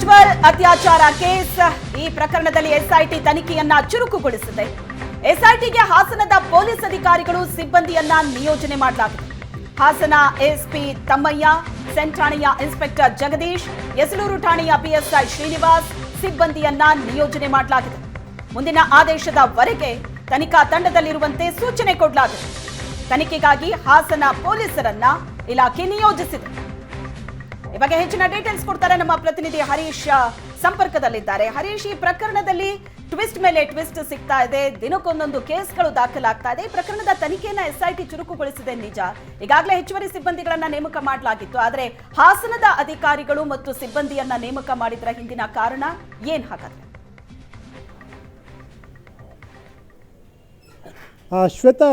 ಪ್ರಜ್ವಲ್ ಅತ್ಯಾಚಾರ ಕೇಸ್. ಈ ಪ್ರಕರಣದಲ್ಲಿ ಎಸ್ಐಟಿ ತನಿಖೆಯನ್ನ ಚುರುಕುಗೊಳಿಸಿದೆ. ಎಸ್ಐಟಿಗೆ ಹಾಸನದ ಪೊಲೀಸ್ ಅಧಿಕಾರಿಗಳು ಸಿಬ್ಬಂದಿಯನ್ನ ನಿಯೋಜನೆ ಮಾಡಲಾಗಿದೆ. ಹಾಸನ ಎಸ್ಪಿ ತಮ್ಮಯ್ಯ, ಸೆಂಟ್ ಠಾಣೆಯ ಇನ್ಸ್ಪೆಕ್ಟರ್ ಜಗದೀಶ್ ಯಸಲೂರು ಠಾಣೆಯ ಪಿಎಸ್ಐ ಶ್ರೀನಿವಾಸ್ ಸಿಬ್ಬಂದಿಯನ್ನ ನಿಯೋಜನೆ ಮಾಡಲಾಗಿದೆ. ಮುಂದಿನ ಆದೇಶದವರೆಗೆ ತನಿಖಾ ತಂಡದಲ್ಲಿರುವಂತೆ ಸೂಚನೆ ಕೊಡಲಾಗಿದೆ. ತನಿಖೆಗಾಗಿ ಹಾಸನ ಪೊಲೀಸರನ್ನ ಇಲಾಖೆ ನಿಯೋಜಿಸಿದೆ. ಬಗ್ಗೆ ಹೆಚ್ಚಿನ ಡೀಟೇಲ್ಸ್ ಕೊಡ್ತಾರೆ ನಮ್ಮ ಪ್ರತಿನಿಧಿ ಹರೀಶ್ ಸಂಪರ್ಕದಲ್ಲಿದ್ದಾರೆ. ಹರೀಶ್, ಈ ಪ್ರಕರಣದಲ್ಲಿ ಟ್ವಿಸ್ಟ್ ಮೇಲೆ ಟ್ವಿಸ್ಟ್ ಸಿಗ್ತಾ ಇದೆ. ದಿನಕ್ಕೊಂದೊಂದು ಕೇಸ್ಗಳು ದಾಖಲಾಗ್ತಾ ಇದೆ. ಈ ಪ್ರಕರಣದ ತನಿಖೆಯನ್ನ ಎಸ್ಐಟಿ ಚುರುಕುಗೊಳಿಸಿದೆ ನಿಜ. ಈಗಾಗಲೇ ಹೆಚ್ಚುವರಿ ಸಿಬ್ಬಂದಿಗಳನ್ನ ನೇಮಕ ಮಾಡಲಾಗಿತ್ತು. ಆದರೆ ಹಾಸನದ ಅಧಿಕಾರಿಗಳು ಮತ್ತು ಸಿಬ್ಬಂದಿಯನ್ನ ನೇಮಕ ಮಾಡಿದ್ರ ಹಿಂದಿನ ಕಾರಣ ಏನ್ ಹಾಗಾದ್ರೆ? ಶ್ವೇತಾ,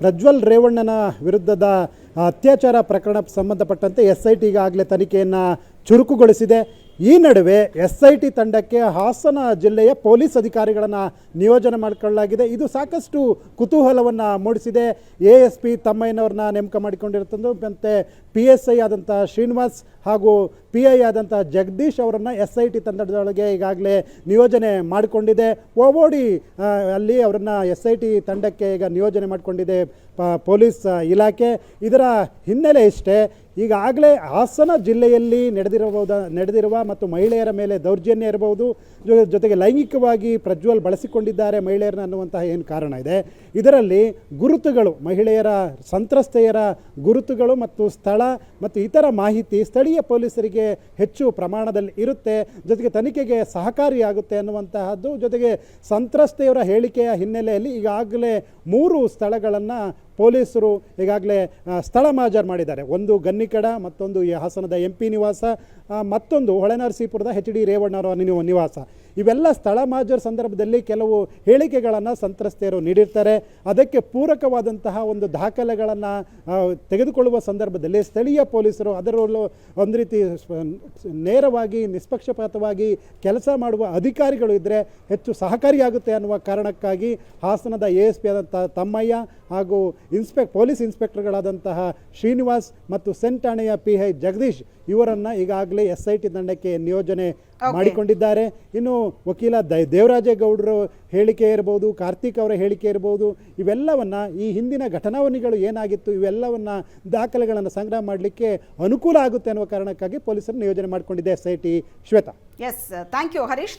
ಪ್ರಜ್ವಲ್ ರೇವಣ್ಣನ ವಿರುದ್ಧದ ಅತ್ಯಾಚಾರ ಪ್ರಕರಣ ಸಂಬಂಧಪಟ್ಟಂತೆ ಎಸ್ ಐ ಟಿಗಾಗಲೇ ತನಿಖೆಯನ್ನು ಚುರುಕುಗೊಳಿಸಿದೆ. ಈ ನಡುವೆ ಎಸ್ ಐ ಟಿ ತಂಡಕ್ಕೆ ಹಾಸನ ಜಿಲ್ಲೆಯ ಪೊಲೀಸ್ ಅಧಿಕಾರಿಗಳನ್ನು ನಿಯೋಜನೆ ಮಾಡಿಕೊಳ್ಳಲಾಗಿದೆ. ಇದು ಸಾಕಷ್ಟು ಕುತೂಹಲವನ್ನು ಮೂಡಿಸಿದೆ. ಎ ಎಸ್ ಪಿ ತಮ್ಮಯ್ಯನವ್ರನ್ನ ನೇಮಕ ಮಾಡಿಕೊಂಡಿರ್ತಂದು ಮತ್ತು ಪಿ ಎಸ್ ಐ ಆದಂಥ ಶ್ರೀನಿವಾಸ್ ಹಾಗೂ ಪಿ ಐ ಆದಂಥ ಜಗದೀಶ್ ಅವರನ್ನು ಎಸ್ ಐ ಟಿ ತಂಡದೊಳಗೆ ಈಗಾಗಲೇ ನಿಯೋಜನೆ ಮಾಡಿಕೊಂಡಿದೆ. ಓವೋಡಿ ಅಲ್ಲಿ ಅವರನ್ನು ಎಸ್ ಐ ಟಿ ತಂಡಕ್ಕೆ ಈಗ ನಿಯೋಜನೆ ಮಾಡಿಕೊಂಡಿದೆ ಪ- ಪೊಲೀಸ್ ಇಲಾಖೆ. ಇದರ ಹಿನ್ನೆಲೆ ಇಷ್ಟೇ, ಈಗಾಗಲೇ ಹಾಸನ ಜಿಲ್ಲೆಯಲ್ಲಿ ನಡೆದಿರಬಹುದು, ನಡೆದಿರುವ ಮತ್ತು ಮಹಿಳೆಯರ ಮೇಲೆ ದೌರ್ಜನ್ಯ ಇರಬಹುದು ಜೊತೆಗೆ ಲೈಂಗಿಕವಾಗಿ ಪ್ರಜ್ವಲ್ ಬಳಸಿಕೊಂಡಿದ್ದಾರೆ ಮಹಿಳೆಯರನ್ನ ಅನ್ನುವಂತಹ ಏನು ಕಾರಣ ಇದೆ. ಇದರಲ್ಲಿ ಗುರುತುಗಳು, ಮಹಿಳೆಯರ ಸಂತ್ರಸ್ತೆಯರ ಗುರುತುಗಳು ಮತ್ತು ಸ್ಥಳ ಮತ್ತು ಇತರ ಮಾಹಿತಿ ಸ್ಥಳೀಯ ಪೊಲೀಸರಿಗೆ ಹೆಚ್ಚು ಪ್ರಮಾಣದಲ್ಲಿ ಇರುತ್ತೆ. ಜೊತೆಗೆ ತನಿಖೆಗೆ ಸಹಕಾರಿಯಾಗುತ್ತೆ ಅನ್ನುವಂತಹದ್ದು. ಜೊತೆಗೆ ಸಂತ್ರಸ್ತೆಯವರ ಹೇಳಿಕೆಯ ಹಿನ್ನೆಲೆಯಲ್ಲಿ ಈಗಾಗಲೇ ಮೂರು ಸ್ಥಳಗಳನ್ನು ಪೊಲೀಸರು ಈಗಾಗಲೇ ಸ್ಥಳ ಮಾಜರ್ ಮಾಡಿದ್ದಾರೆ. ಒಂದು ಗನ್ನಿಕಡ, ಮತ್ತೊಂದು ಈ ಹಾಸನದ ಎಂ ಪಿ ನಿವಾಸ ಮತ್ತೊಂದು ಹೊಳೆನರಸೀಪುರದ ಎಚ್ ಡಿ ರೇವಣ್ಣವರ ನಿವ- ನಿವಾಸ. ಇವೆಲ್ಲ ಸ್ಥಳ ಮಾಜರ್ ಸಂದರ್ಭದಲ್ಲಿ ಕೆಲವು ಹೇಳಿಕೆಗಳನ್ನು ಸಂತ್ರಸ್ತೆಯರು ನೀಡಿರ್ತಾರೆ. ಅದಕ್ಕೆ ಪೂರಕವಾದಂತಹ ಒಂದು ದಾಖಲೆಗಳನ್ನು ತೆಗೆದುಕೊಳ್ಳುವ ಸಂದರ್ಭದಲ್ಲಿ ಸ್ಥಳೀಯ ಪೊಲೀಸರು ಅದರಲ್ಲೂ ಒಂದು ರೀತಿ ನೇರವಾಗಿ, ನಿಷ್ಪಕ್ಷಪಾತವಾಗಿ ಕೆಲಸ ಮಾಡುವ ಅಧಿಕಾರಿಗಳು ಇದ್ದರೆ ಹೆಚ್ಚು ಸಹಕಾರಿಯಾಗುತ್ತೆ ಅನ್ನುವ ಕಾರಣಕ್ಕಾಗಿ ಹಾಸನದ ಎ ಎಸ್ ಪಿ ಆದಂಥ ತಮ್ಮಯ್ಯ ಹಾಗೂ ಇನ್ಸ್ಪೆಕ್ ಪೊಲೀಸ್ ಇನ್ಸ್ಪೆಕ್ಟರ್ಗಳಾದಂತಹ ಶ್ರೀನಿವಾಸ್ ಮತ್ತು ಸೆನ್ ಠಾಣೆಯ ಪಿ ಐ ಜಗದೀಶ್ ಇವರನ್ನು ಈಗಾಗಲೇ ಎಸ್ ಐ ಟಿ ತಂಡಕ್ಕೆ ನಿಯೋಜನೆ ಮಾಡಿಕೊಂಡಿದ್ದಾರೆ. ಇನ್ನು ವಕೀಲ ದ- ದೇವರಾಜೇಗೌಡರು ಹೇಳಿಕೆ ಇರ್ಬೋದು ಕಾರ್ತಿಕ್ ಅವರ ಹೇಳಿಕೆ ಇರ್ಬೋದು ಇವೆಲ್ಲವನ್ನು ಈ ಹಿಂದಿನ ಘಟನಾವಣಿಗಳು ಏನಾಗಿತ್ತು ಇವೆಲ್ಲವನ್ನು ದಾಖಲೆಗಳನ್ನು ಸಂಗ್ರಹ ಮಾಡಲಿಕ್ಕೆ ಅನುಕೂಲ ಆಗುತ್ತೆ ಅನ್ನುವ ಕಾರಣಕ್ಕಾಗಿ ಪೊಲೀಸರು ನಿಯೋಜನೆ ಮಾಡಿಕೊಂಡಿದೆ S I T Shweta S thank you Harish